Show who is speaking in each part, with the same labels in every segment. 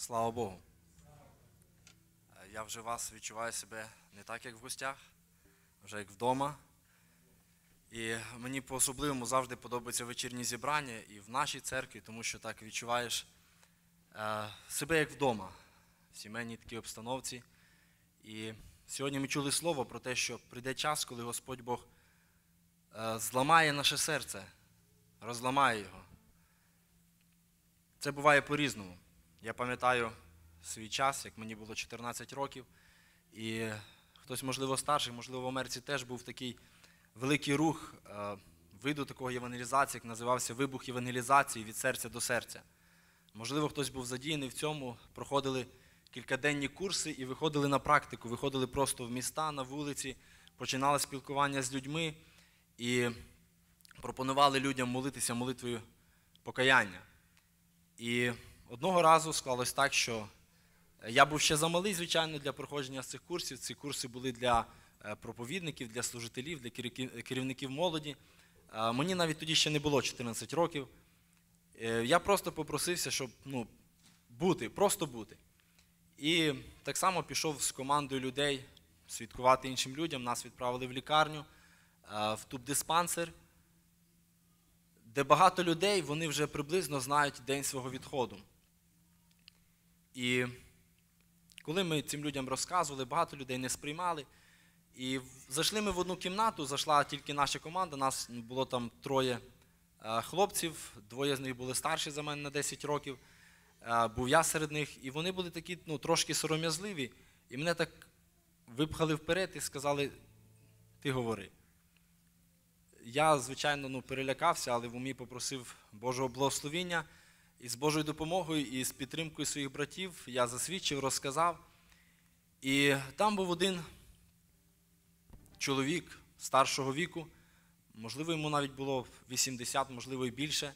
Speaker 1: Слава Богу. Я вже вас відчуваю себе не так, як в гостях, вже як вдома. І мені по-особливому завжди подобаються вечірні зібрання і в нашій церкві, тому що так відчуваєш е, себе як вдома, в сімейній такій обстановці. І сьогодні ми чули слово про те, що прийде час, коли Господь Бог е, зламає наше серце, розламає його. Це буває по-різному. Я пам'ятаю свій час, як мені було 14 років, і хтось, можливо, старший, можливо, в Америці теж був такий великий рух е, виду такого євангелізації, як називався вибух євангелізації від серця до серця. Можливо, хтось був задіяний в цьому, проходили кількаденні курси і виходили на практику, виходили просто в міста, на вулиці, починали спілкування з людьми і пропонували людям молитися молитвою покаяння. І одного разу склалось так, що я був ще замалий, звичайно, для проходження цих курсів. Ці курси були для е, проповідників, для служителів, для керівників молоді. Е, Мені навіть тоді ще не було 14 років. Е, Я просто попросився, щоб ну, бути, просто бути. І так само пішов з командою людей свідкувати іншим людям. Нас відправили в лікарню, е, в тубдиспансер, де багато людей вони вже приблизно знають день свого відходу. І коли ми цим людям розказували, багато людей не сприймали. І зайшли ми в одну кімнату, зайшла тільки наша команда, нас було там троє е, хлопців, двоє з них були старші за мене на 10 років. Е, Був я серед них, і вони були такі ну, трошки сором'язливі. І мене так випхали вперед і сказали: ти говори. Я, звичайно, ну, перелякався, але в умі попросив Божого благословіння. І з Божою допомогою, і з підтримкою своїх братів я засвідчив, розказав. І там був один чоловік старшого віку, можливо, йому навіть було 80, можливо, і більше.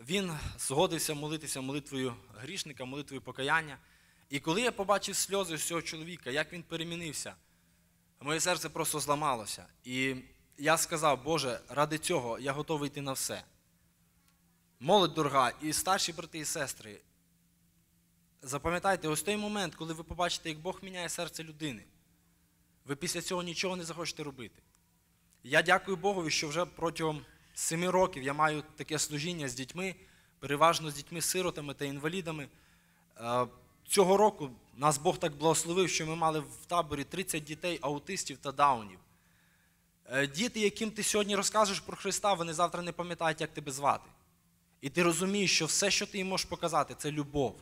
Speaker 1: Він згодився молитися молитвою грішника, молитвою покаяння. І коли я побачив сльози з цього чоловіка, як він перемінився, моє серце просто зламалося. І я сказав, Боже, ради цього я готовий йти на все. Молодь дорога, і старші брати і сестри, запам'ятайте, ось той момент, коли ви побачите, як Бог міняє серце людини, ви після цього нічого не захочете робити. Я дякую Богові, що вже протягом семи років я маю таке служіння з дітьми, переважно з дітьми-сиротами та інвалідами. Е, Цього року нас Бог так благословив, що ми мали в таборі 30 дітей аутистів та даунів. Е, Діти, яким ти сьогодні розкажеш про Христа, вони завтра не пам'ятають, як тебе звати. І ти розумієш, що все, що ти їм можеш показати, це любов.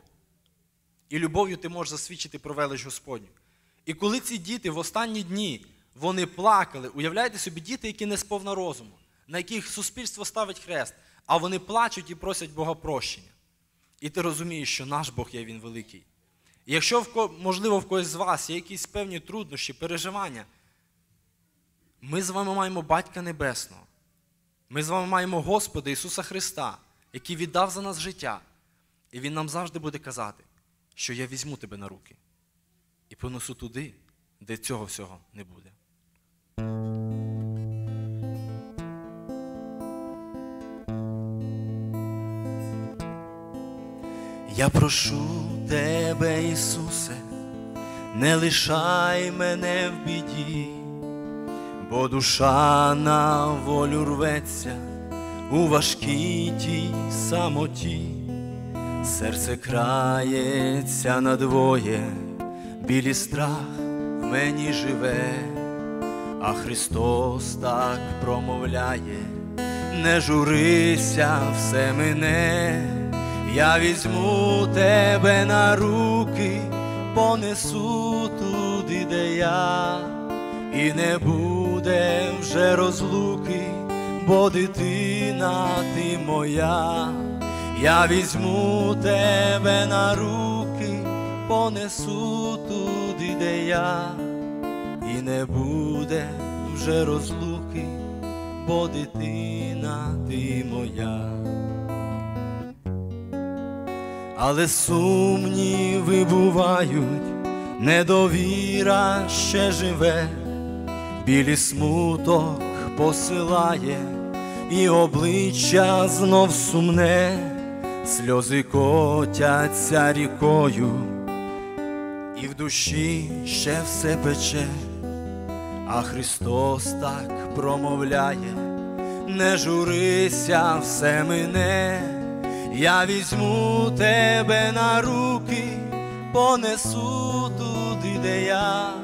Speaker 1: І любов'ю ти можеш засвідчити про велич Господню. І коли ці діти в останні дні вони плакали, уявляєте собі, діти, які не сповна розуму, на яких суспільство ставить хрест, а вони плачуть і просять Бога прощення. І ти розумієш, що наш Бог є Він великий. І якщо, можливо, в когось з вас є якісь певні труднощі, переживання, ми з вами маємо Батька Небесного. Ми з вами маємо Господа Ісуса Христа, який віддав за нас життя. І Він нам завжди буде казати, що я візьму тебе на руки і понесу туди, де цього всього не буде. Я прошу тебе, Ісусе, не лишай мене в біді, бо душа на волю рветься у важкій тій самоті, серце крається надвоє, білі страх в мені живе, а Христос так промовляє, не журися, все мене, я візьму тебе на руки, понесу туди, де я, і не буде вже розлуки, бо дитина ти моя, я візьму тебе на руки, понесу туди, де я, і не буде вже розлуки, бо дитина ти моя. Але сумніви бувають, недовіра ще живе, білі смуток посилає, і обличчя знов сумне, сльози котяться рікою, і в душі ще все пече, а Христос так промовляє, не журися, все мине, я візьму тебе на руки, понесу туди, де я,